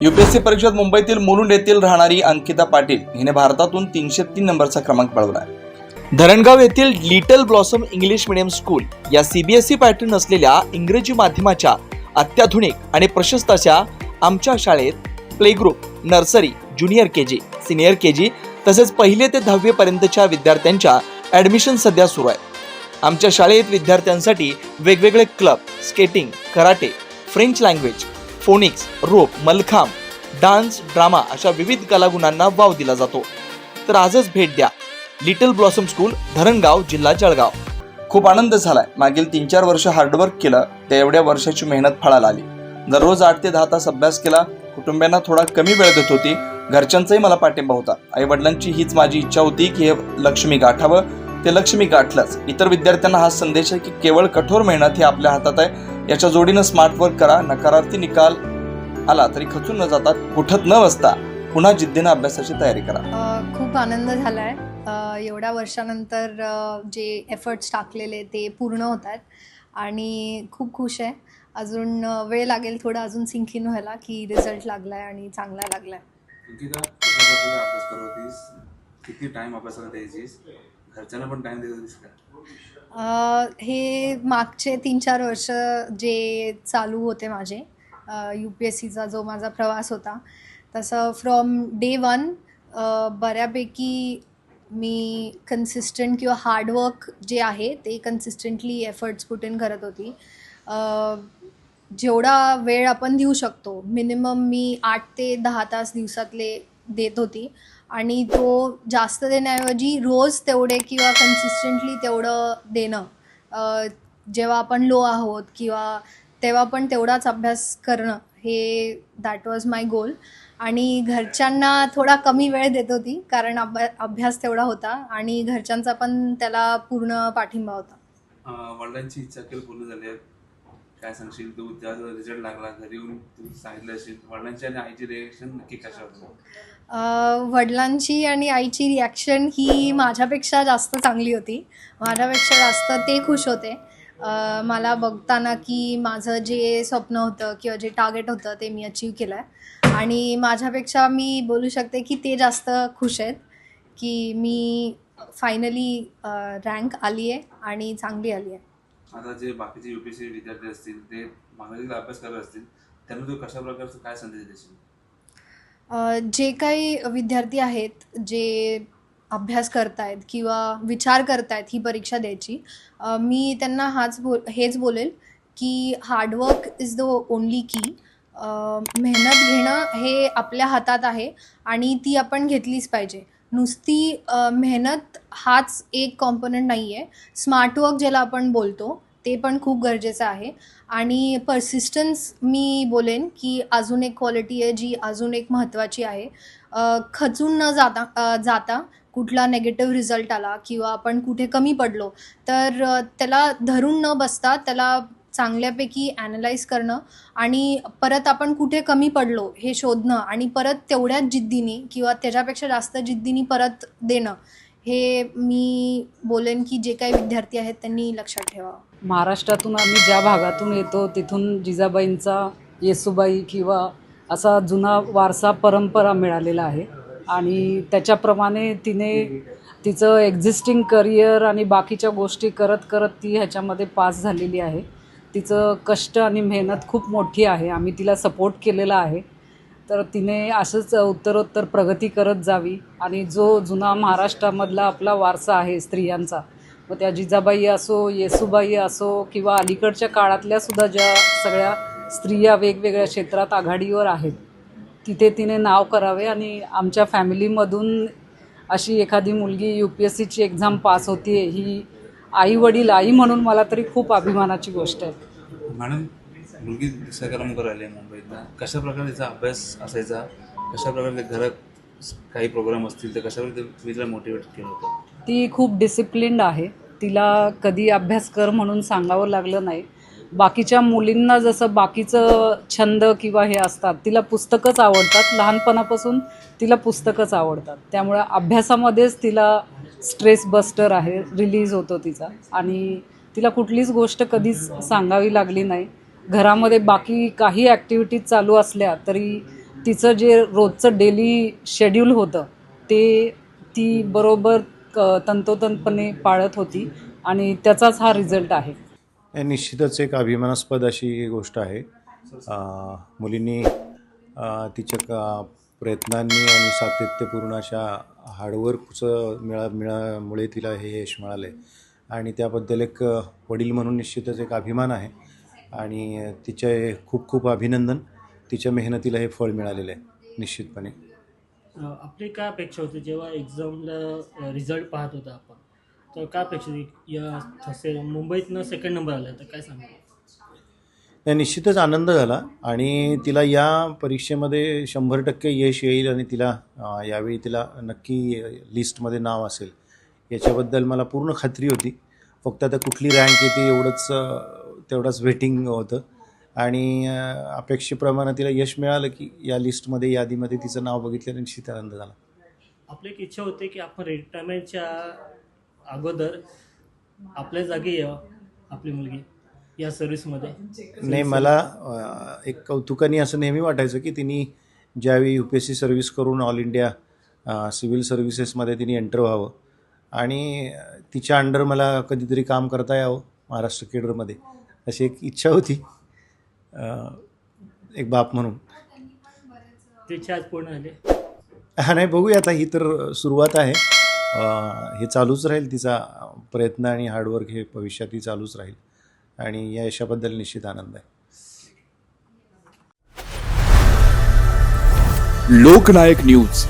UPSC परीक्षेत मुंबईतील मुलुंड येथील राहणारी अंकिता पाटील हिने भारतातून तीनशे तीन नंबरचा क्रमांक मिळवला धरणगाव येथील little blossom English medium school या सीबीएसई पॅटर्न असलेल्या इंग्रजी माध्यमाच्या अत्याधुनिक आणि प्रशस्त अशा आमच्या शाळेत play group nursery junior K G senior K G तसेच पहिले ते दहावीपर्यंतच्या विद्यार्थ्यांच्या ॲडमिशन सध्या सुरू आहे. आमच्या शाळेत विद्यार्थ्यांसाठी वेगवेगळे club skating karate French language phonics rope mallakhamb dance drama अशा विविध कलागुणांना वाव दिला जातो. तर आजच भेट द्या. लिटल ब्लॉसम स्कूल धरणगाव जिल्हा जळगाव. खूप आनंद झालाय. मागील तीन चार वर्ष हार्डवर्क केलं त्या एवढ्या वर्षाची मेहनत फळाला आली. दररोज आठ ते दहा तास अभ्यास केला कुटुंबियांना थोडा कमी वेळ देत होती. घरच्यांचाही मला पाठिंबा होता. आई वडिलांची हीच माझी इच्छा होती की हे लक्ष्मी गाठावं. ते लक्ष्मी गाठलंच. इतर विद्यार्थ्यांना हा संदेश आहे की केवळ कठोर मेहनत ही आपल्या हातात आहे. याच्या जोडीनं स्मार्ट वर्क करा. नकारार्थी निकाल आला तरी खचून न जाता कुठत न बसता पुन्हा जिद्दीनं अभ्यासाची तयारी करा. खूप आनंद झाला आहे एवढ्या वर्षानंतर जे एफर्ट्स टाकलेले ते पूर्ण होत आहेत. आणि खूप खुश आहे. अजून वेळ लागेल थोडं अजून सिंकिन व्हायला की रिझल्ट लागला आहे आणि चांगला लागला आहे किती टाइम अभ्यासाला द्यायचीस? घरच्यांना पण टाइम देत हे मागचे तीन चार वर्ष जे चालू होते माझे यू पी एस सीचा जो माझा प्रवास होता तसं फ्रॉम डे वन बऱ्यापैकी मी कन्सिस्टंट किंवा हार्डवर्क जे आहे ते कन्सिस्टंटली एफर्ट्स पुट इन करत होती. जेवढा वेळ आपण देऊ शकतो मिनिमम मी आठ ते दहा तास दिवसातले देत होती. आणि तो जास्त देण्याऐवजी रोज तेवढे किंवा कन्सिस्टंटली तेवढं देणं. जेव्हा आपण लो आहोत किंवा तेव्हा पण तेवढाच अभ्यास करणं हे दॅट वॉज माय गोल आणि घरच्यांना थोडा कमी वेळ देत होती कारण अभ्या अभ्यास तेवढा होता आणि घरच्यांचा पण त्याला पूर्ण पाठिंबा होता. वडिलांची इच्छा केली पूर्ण झाली आहे. काय सांगशील? तू त्या रिझल्ट लागला घरी येऊन तू सांगितलं असेल वडिलांची आणि आईची रिॲक्शन नक्की कशा होतं वडिलांची आणि आईची रिॲक्शन ही माझ्यापेक्षा जास्त चांगली होती. माझ्यापेक्षा जास्त ते खुश होते. मला बघताना की माझं जे स्वप्न होतं किंवा जे टार्गेट होतं ते मी अचीव केलं आहे आणि माझ्यापेक्षा मी बोलू शकते की ते जास्त खुश आहेत की मी फायनली रँक आली आहे आणि चांगली आली आहे आता जे बाकीचे युपीएससी विद्यार्थी असतील ते मानसिक अभ्यास करत असतील त्यांना तू कशा प्रकारचं काय संदेश देशील? जे काही विद्यार्थी आहेत जे अभ्यास करतायत किंवा विचार करतायत ही परीक्षा द्यायची मी त्यांना हाच बोल हेच बोलेल की हार्डवर्क इज द ओनली की मेहनत घेणं हे आपल्या हातात आहे आणि ती आपण घेतलीच पाहिजे. नुसती मेहनत हाच एक कॉम्पोनंट नाही आहे स्मार्टवर्क ज्याला आपण बोलतो ते पण खूप गरजेचं आहे. आणि पर्सिस्टन्स मी बोलेन की अजून एक क्वालिटी आहे जी अजून एक महत्त्वाची आहे. खचून न जाता जाता कुठला नेगेटिव्ह रिझल्ट आला किंवा आपण कुठे कमी पडलो तर त्याला धरून न बसता त्याला चांगल्यापैकी ॲनलाइज करणं आणि परत आपण कुठे कमी पडलो हे शोधणं आणि परत तेवढ्याच जिद्दीने किंवा त्याच्यापेक्षा जास्त जिद्दीने परत देणं हे मी बोलेन की जे काही विद्यार्थी आहेत त्यांनी लक्षात ठेवावं. महाराष्ट्रातून आम्ही ज्या भागातून येतो तिथून जिजाबाईंचा येसुबाई किंवा असा जुना वारसा परंपरा मिळालेला आहे. आणि त्याच्याप्रमाणे तिने तिचं एक्झिस्टिंग करिअर आणि बाकीच्या गोष्टी करत करत ती ह्याच्यामध्ये पास झालेली आहे. तिचं कष्ट आणि मेहनत खूप मोठी आहे. आम्ही तिला सपोर्ट केलेला आहे. तर तिने असंच उत्तरोत्तर प्रगती करत जावी. आणि जो जुना महाराष्ट्रामधला आपला वारसा आहे स्त्रियांचा मग त्या जिजाबाई असो येसूबाई असो किंवा अलीकडच्या काळातल्या सुद्धा ज्या सगळ्या स्त्रिया वेगवेगळ्या क्षेत्रात आघाडीवर आहेत तिथे तिने नाव करावे. आणि आमच्या फॅमिलीमधून अशी एखादी मुलगी यू पी एस सीची एक्झाम पास होते ही आई वडील आई म्हणून मला तरी खूप अभिमानाची गोष्ट आहे. मॅडम मुलगी करायला आहे मुंबईतला कशा प्रकारे तिचा अभ्यास असायचा? कशा प्रकारे घरात काही प्रोग्राम असतील तर कशा प्रकारे तिला मोटिवेट केलं होतं? ती खूप डिसिप्लिन्ड आहे. तिला कधी अभ्यास कर म्हणून सांगावं लागलं नाही. बाकीच्या मुलींना जसं बाकीचं छंद किंवा हे असतात तिला पुस्तकच आवडतात. लहानपणापासून तिला पुस्तकच आवडतात. त्यामुळे अभ्यासामध्येच तिला स्ट्रेस बस्टर आहे रिलीज होतो तिचा. आणि तिला कुठलीच गोष्ट कधीच सांगावी लागली नाही. घरामध्ये बाकी काही ॲक्टिव्हिटीज चालू असल्या तरी तिचं जे रोजचं डेली शेड्यूल होतं ते ती बरोबर क तंतोतंतपणे पाळत होती आणि त्याचाच हा रिझल्ट आहे. निश्चितच एक अभिमानास्पद अशी गोष्ट आहे. मुलींनी तिच्या का प्रयत्नांनी आणि सातत्यपूर्ण अशा हार्डवर्कचं मिळा मिळामुळे तिला हे यश मिळालं आहे आणि त्याबद्दल एक वडील म्हणून निश्चितच एक अभिमान आहे. आणि तिचे खूप खूप अभिनंदन. तिच्या मेहनतीला हे फळ मिळालेलं आहे निश्चितपणे. आपली काय अपेक्षा होती? जेव्हा एक्झामला रिझल्ट पाहत होता आपण तर काय अपेक्षा होती? या तसे मुंबईतनं सेकंड नंबर आला तर काय सांगतो निश्चितच आनंद झाला. आणि तिला या परीक्षेमध्ये शंभर टक्के यश येईल आणि तिला यावेळी तिला नक्की लिस्टमध्ये नाव असेल. याच्याबद्दल मला पूर्ण खात्री होती. फक्त आता कुठली रँक येते एवढंच तेवढंच वेटिंग होतं. आणि अपेक्षेप्रमाणे तिला यश मिळालं की या लिस्टमध्ये यादीमध्ये तिचं नाव बघितलं निश्चित आनंद झाला. आपली एक इच्छा होती की आपण रिटायरमेंटच्या अगोदर आपल्या जागी यावं आपली मुलगी. या सर्व्हिसमध्ये नाही मला एक कौतुकाने असं नेहमी वाटायचं की तिने ज्यावेळी U P S C service करून ऑल इंडिया सिव्हिल सर्व्हिसेसमध्ये तिने एंटर व्हावं. आणि तिच्या अंडर मला कधीतरी काम करता यावं महाराष्ट्र केडरमध्ये अशी एक इच्छा होती एक बाप म्हणून. ते इच्छा आज पूर्ण झाली हा नाही बघूया आता ही तर सुरुवात आहे. हे चालूच राहील तिचा प्रयत्न आणि हार्डवर्क हे भविष्यातही चालूच राहील. आणि या यशाबद्दल निश्चित आनंद आहे. लोकनायक न्यूज.